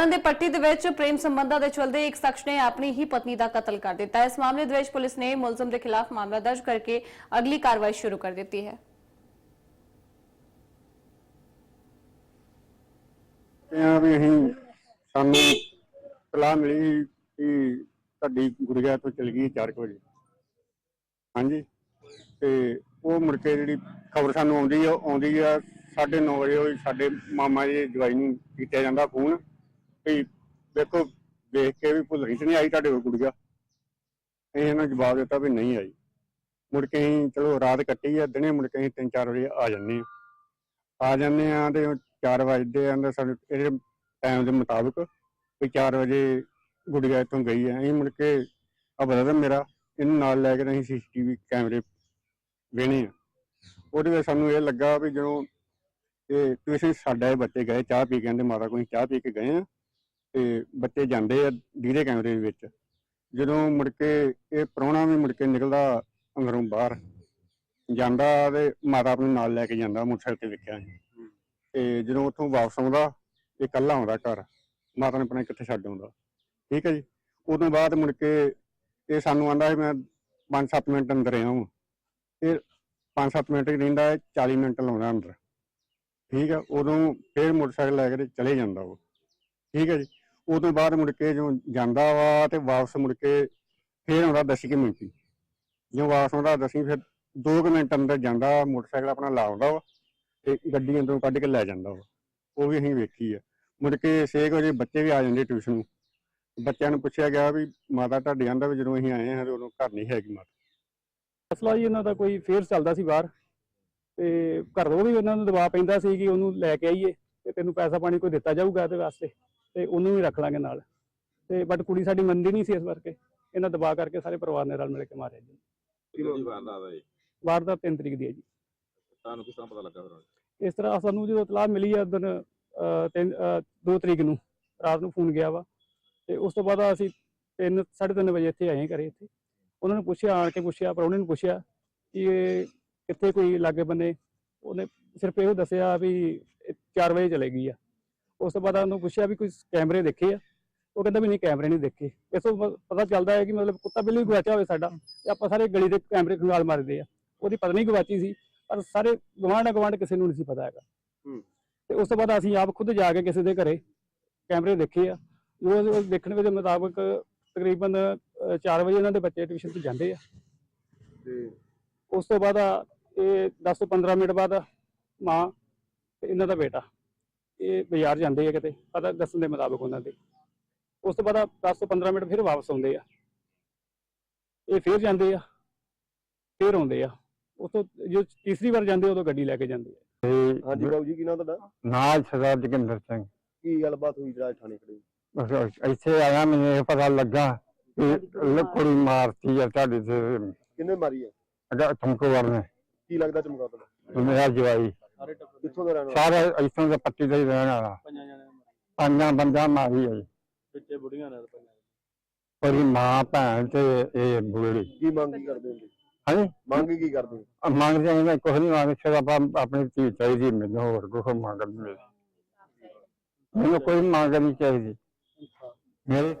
ਤਰਨਤਾਰਨ ਦੇ ਪੱਟੀ ਦੇ ਵਿੱਚ ਪ੍ਰੇਮ ਸੰਬੰਧਾਂ ਦੇ ਚਲਦੇ ਇੱਕ ਸ਼ਖਸ ਨੇ ਆਪਣੀ ਹੀ ਪਤਨੀ ਦਾ ਕਤਲ ਕਰ ਦਿੱਤਾ ਇਸ ਮਾਮਲੇ ਦੇ ਵਿੱਚ ਪੁਲਿਸ ਨੇ ਮੁਲਜ਼ਮ ਦੇ ਖਿਲਾਫ ਮਾਮਲਾ ਦਰਜ ਕਰਕੇ ਅਗਲੀ ਕਾਰਵਾਈ ਸ਼ੁਰੂ ਕਰ ਦਿੱਤੀ ਹੈ। ਆ ਵੀ ਅਸੀਂ ਸਾਨੂੰ ਸਲਾਹ ਮਿਲੀ ਕਿ ਤੁਹਾਡੀ ਗੁੜੀਆ ਤੋਂ ਚਲ ਗਈ 4 ਵਜੇ। ਹਾਂਜੀ। ਤੇ ਉਹ ਮੁੜ ਕੇ ਜਿਹੜੀ ਖਬਰ ਸਾਨੂੰ ਆਉਂਦੀ ਆ ਆਉਂਦੀ ਆ 9:30 ਵਜੇ, ਉਹ ਸਾਡੇ ਮਾਮਾ ਜੀ ਜਵਾਈ ਨੂੰ ਕੀਤਾ ਜਾਂਦਾ ਫੋਨ। ਵੀ ਦੇਖੋ ਦੇਖ ਕੇ ਵੀ ਭੁੱਲ ਤੇ ਨਹੀਂ ਆਈ ਤੁਹਾਡੇ ਕੋਲ ਗੁੜੀਆ। ਅਸੀਂ ਇਹਨਾਂ ਜਵਾਬ ਦਿੱਤਾ ਵੀ ਨਹੀਂ ਆਈ। ਮੁੜ ਕੇ ਅਸੀਂ ਚਲੋ ਰਾਤ ਕੱਟੀ ਆ, ਦਿਨੇ ਮੁੜ ਕੇ ਅਸੀਂ 3-4 ਵਜੇ ਆ ਜਾਂਦੇ ਆ ਆ ਜਾਂਦੇ ਆ ਤੇ 4 ਵਜੇ ਆਂਦਾ ਸਾਡੇ ਇਹਦੇ ਟਾਈਮ ਦੇ ਮੁਤਾਬਕ ਵੀ 4 ਵਜੇ ਗੁੜੀਆ ਇੱਥੋਂ ਗਈ ਹੈ। ਅਸੀਂ ਮੁੜ ਕੇ ਆ ਬਰਦਰ ਮੇਰਾ, ਇਹਨੂੰ ਨਾਲ ਲੈ ਕੇ ਤੇ ਅਸੀਂ ਸੀਸੀਟੀਵੀ ਕੈਮਰੇ ਵੇਣੇ ਆ। ਉਹਦੇ ਵਿੱਚ ਸਾਨੂੰ ਇਹ ਲੱਗਾ ਵੀ ਜਦੋਂ ਇਹ, ਤੁਸੀਂ ਸਾਡੇ ਬੱਚੇ ਗਏ, ਚਾਹ ਪੀ ਕੇ ਕਹਿੰਦੇ ਮਾਤਾ ਕੋਈ ਚਾਹ ਪੀ ਕੇ ਗਏ ਆ। ਤੇ ਬੱਚੇ ਜਾਂਦੇ ਆ ਡੀਰੇ ਕੈਮਰੇ ਦੇ ਵਿੱਚ। ਜਦੋਂ ਮੁੜ ਕੇ ਇਹ ਪ੍ਰਾਹੁਣਾ ਵੀ ਮੁੜ ਕੇ ਨਿਕਲਦਾ ਅੰਦਰੋਂ ਬਾਹਰ, ਜਾਂਦਾ ਤੇ ਮਾਤਾ ਆਪਣੇ ਨਾਲ ਲੈ ਕੇ ਜਾਂਦਾ ਮੋਟਰਸਾਈਕਲ ਤੇ ਵੇਖਿਆ ਤੇ ਜਦੋਂ ਉੱਥੋਂ ਵਾਪਸ ਆਉਂਦਾ, ਇਹ ਇਕੱਲਾ ਆਉਂਦਾ ਘਰ, ਮਾਤਾ ਨੇ ਆਪਣੇ ਕਿੱਥੇ ਛੱਡ ਆਉਂਦਾ। ਠੀਕ ਹੈ ਜੀ? ਉਦੋਂ ਬਾਅਦ ਮੁੜ ਕੇ ਇਹ ਸਾਨੂੰ ਆਂਦਾ ਮੈਂ 5-7 ਮਿੰਟ ਅੰਦਰ ਆਇਆ ਹਾਂ ਫਿਰ 5-7 ਮਿੰਟ ਹੀ ਰਹਿੰਦਾ ਹੈ 40 ਮਿੰਟ ਲਾਉਂਦਾ ਅੰਦਰ। ਠੀਕ ਹੈ? ਉਦੋਂ ਫਿਰ ਮੋਟਰਸਾਈਕਲ ਲੈ ਕੇ ਚਲੇ ਜਾਂਦਾ ਉਹ। ਠੀਕ ਹੈ ਜੀ? ਉਹ ਤੋਂ ਬਾਅਦ ਮੁੜ ਕੇ ਜਦੋਂ ਜਾਂਦਾ ਵਾ ਤੇ ਵਾਪਸ ਮੁੜ ਕੇ ਫਿਰ ਆਉਂਦਾ ਦਸ ਕੁ ਮਿੰਟ ਹੀ। ਜਦੋਂ ਵਾਪਸ ਆਉਂਦਾ ਦਸੀਂ ਫਿਰ 2 ਮਿੰਟ ਅੰਦਰ ਜਾਂਦਾ ਮੋਟਰਸਾਈਕਲ ਆਪਣਾ ਲਾਉਂਦਾ ਵਾ ਤੇ ਗੱਡੀ ਅੰਦਰੋਂ ਕੱਢ ਕੇ ਲੈ ਜਾਂਦਾ ਵਾ। ਉਹ ਵੀ ਅਸੀਂ ਵੇਖੀ ਆ। ਮੁੜ ਕੇ 6 ਵਜੇ ਬੱਚੇ ਵੀ ਆ ਜਾਂਦੇ ਟਿਊਸ਼ਨ ਨੂੰ। ਬੱਚਿਆਂ ਨੂੰ ਪੁੱਛਿਆ ਗਿਆ ਵੀ ਮਾਤਾ ਤੁਹਾਡੇ ਆਂਦਾ ਵੀ ਜਦੋਂ ਅਸੀਂ ਆਏ ਹਾਂ ਤੇ ਉਦੋਂ ਘਰ ਨਹੀਂ ਹੈਗੀ ਮਾਤਾ। ਮਸਲਾ ਜੀ ਇਹਨਾਂ ਦਾ ਕੋਈ ਫੇਰ ਚੱਲਦਾ ਸੀ ਬਾਹਰ ਤੇ ਘਰੋਂ ਵੀ ਉਹਨਾਂ ਨੂੰ ਦਬਾਅ ਪੈਂਦਾ ਸੀ ਕਿ ਉਹਨੂੰ ਲੈ ਕੇ ਆਈਏ ਤੇ ਤੈਨੂੰ ਪੈਸਾ ਪਾਣੀ ਕੋਈ ਦਿੱਤਾ ਜਾਊਗਾ ਇਹਦੇ ਵਾਸਤੇ। ਤੇ ਉਹਨੂੰ ਵੀ ਰੱਖ ਲਾਂਗੇ ਨਾਲ। ਤੇ ਬਟ ਕੁੜੀ ਸਾਡੀ ਮੰਨਦੀ ਨਹੀਂ ਸੀ ਇਸ ਕਰਕੇ। ਇਹਨਾਂ ਦਬਾਅ ਕਰਕੇ ਸਾਰੇ ਪਰਿਵਾਰ ਨੇ ਰਲ ਮਿਲ ਕੇ ਮਾਰਿਆ ਜੀ। ਵਾਰਦਾਤ ਹੈ ਵਾਰ ਦਾ 3 ਤਰੀਕ ਦੀ ਹੈ ਜੀ। ਤੁਹਾਨੂੰ ਕਿਸ ਤਰ੍ਹਾਂ ਪਤਾ ਲੱਗਾ ਫਿਰ? ਇਸ ਤਰ੍ਹਾਂ ਸਾਨੂੰ ਜਦੋਂ ਇਤਲਾਹ ਮਿਲੀ ਆ ਦਿਨ 2 ਤਰੀਕ ਨੂੰ ਰਾਤ ਨੂੰ ਫੋਨ ਗਿਆ ਵਾ। ਤੇ ਉਸ ਤੋਂ ਬਾਅਦ ਅਸੀਂ 3 3:30 ਵਜੇ ਇੱਥੇ ਆਏ ਘਰੇ ਇੱਥੇ। ਉਹਨਾਂ ਨੂੰ ਪੁੱਛਿਆ ਆਣ ਕੇ ਪੁੱਛਿਆ ਪ੍ਰਾਹੁਣੇ ਨੂੰ ਪੁੱਛਿਆ ਕਿ ਕਿੱਥੇ ਕੋਈ ਲਾਗੇ ਬੰਨੇ ਉਹਨੇ ਸਿਰਫ ਇਹੋ ਦੱਸਿਆ ਵੀ 4 ਵਜੇ ਚਲੇ ਗਈ ਆ। ਉਸ ਤੋਂ ਬਾਅਦ ਉਹਨੂੰ ਪੁੱਛਿਆ ਵੀ ਕੋਈ ਕੈਮਰੇ ਦੇਖੇ ਆ? ਉਹ ਕਹਿੰਦਾ ਵੀ ਨਹੀਂ ਕੈਮਰੇ ਨਹੀਂ ਦੇਖੇ। ਇਸ ਤੋਂ ਪਤਾ ਚੱਲਦਾ ਹੈ ਕਿ ਮਤਲਬ ਕੁੱਤਾ ਬਿੱਲੀ ਗਵਾਚਿਆ ਹੋਵੇ ਸਾਡਾ ਤੇ ਆਪਾਂ ਸਾਰੇ ਗਲੀ ਦੇ ਕੈਮਰੇ ਖੰਗਾਲ ਮਾਰਦੇ ਆ। ਉਹਦੀ ਪਤਨੀ ਗਵਾਚੀ ਸੀ ਪਰ ਸਾਰੇ ਗਵਾਂਢ ਗਵਾਂਢ ਕਿਸੇ ਨੂੰ ਨਹੀਂ ਸੀ ਪਤਾ ਹੈਗਾ। ਤੇ ਉਸ ਤੋਂ ਬਾਅਦ ਅਸੀਂ ਆਪ ਖੁਦ ਜਾ ਕੇ ਕਿਸੇ ਦੇ ਘਰੇ ਕੈਮਰੇ ਦੇਖੇ ਆ। ਉਹ ਦੇਖਣ ਦੇ ਮੁਤਾਬਕ ਤਕਰੀਬਨ 4 ਵਜੇ ਇਹਨਾਂ ਦੇ ਬੱਚੇ ਟਿਊਸ਼ਨ ਤੇ ਜਾਂਦੇ ਆ। ਤੇ ਉਸ ਤੋਂ ਬਾਅਦ ਇਹ 10 ਤੋਂ 15 ਮਿੰਟ ਬਾਅਦ ਮਾਂ ਤੇ ਇਹਨਾਂ ਦਾ ਬੇਟਾ। ਇਹ ਬਾਜ਼ਾਰ ਜਾਂਦੇ ਆ ਕਿਤੇ ਪਤਾ ਦੱਸਣ ਦੇ ਮੁਤਾਬਕ ਉਹਨਾਂ ਦੇ। ਉਸ ਤੋਂ ਬਾਅਦ 10 ਤੋਂ 15 ਮਿੰਟ ਫਿਰ ਵਾਪਸ ਆਉਂਦੇ ਆ। ਇਹ ਫਿਰ ਜਾਂਦੇ ਆ ਫਿਰ ਆਉਂਦੇ ਆ। ਉਸ ਤੋਂ ਜੋ ਤੀਸਰੀ ਵਾਰ ਜਾਂਦੇ ਉਦੋਂ ਗੱਡੀ ਲੈ ਕੇ ਜਾਂਦੇ ਆ। ਹਾਂਜੀ ਬਾਬੂ ਜੀ ਕੀ ਨਾਮ ਤੁਹਾਡਾ? ਨਾਲ ਸਰਦਾਰ ਜਗਿੰਦਰ ਸਿੰਘ। ਕੀ ਗੱਲਬਾਤ ਹੋਈ ਜਿਹੜਾ ਥਾਣੇ ਖੜੇ? ਇੱਥੇ ਆਇਆ ਮੈਨੂੰ ਇਹ ਪਤਾ ਲੱਗਾ ਕਿ ਕੁੜੀ ਮਾਰਤੀ ਆ ਤੁਹਾਡੇ ਤੇ। ਕਿੰਨੇ ਮਾਰੀ ਹੈ ਅਗਾ ਤੁਮਕੋ ਨੇ। ਕੀ ਲੱਗਦਾ ਚਮਕਾ ਤੁਹਾਡਾ ਮੇਰਾ ਜਵਾਈ। ਕਿੱਥੋਂ ਦਾ ਰਹਿਣ ਵਾਲਾ? ਸਾਰੇ ਇੱਥੋਂ ਦੇ ਪੱਟੀ ਦਾ ਹੀ ਰਹਿਣ ਵਾਲਾ। ਪੰਜਾਂ ਪੰਜਾਂ ਬੰਦਾ ਮਾਰੀ ਆ ਜੀ। ਪਿੱਛੇ ਬੁੜੀਆਂ ਨਾਲ ਉਹਦੀ ਮਾਂ ਭੈਣ ਤੇ ਇਹ ਬੁੜੀ ਕੀ ਮੰਗ ਕੀ ਕਰਦੇ ਹੋ ਹਾਂਜੀ? ਮੰਗ ਕੀ ਕਰਦੇ ਹੋ? ਮੰਗਦੇ ਨੇ ਕੁਝ ਨਹੀਂ ਮੰਗਦੇ ਸਿਰ ਆਪਾਂ ਆਪਣੀ ਧੀ ਚਾਹੀਦੀ ਮੈਨੂੰ ਹੋਰ ਕੁਝ ਮੰਗਣ ਨਹੀਂ। ਮੈਨੂੰ ਕੋਈ ਮੰਗ ਨਹੀਂ ਚਾਹੀਦੀ। ਮੇਰੇ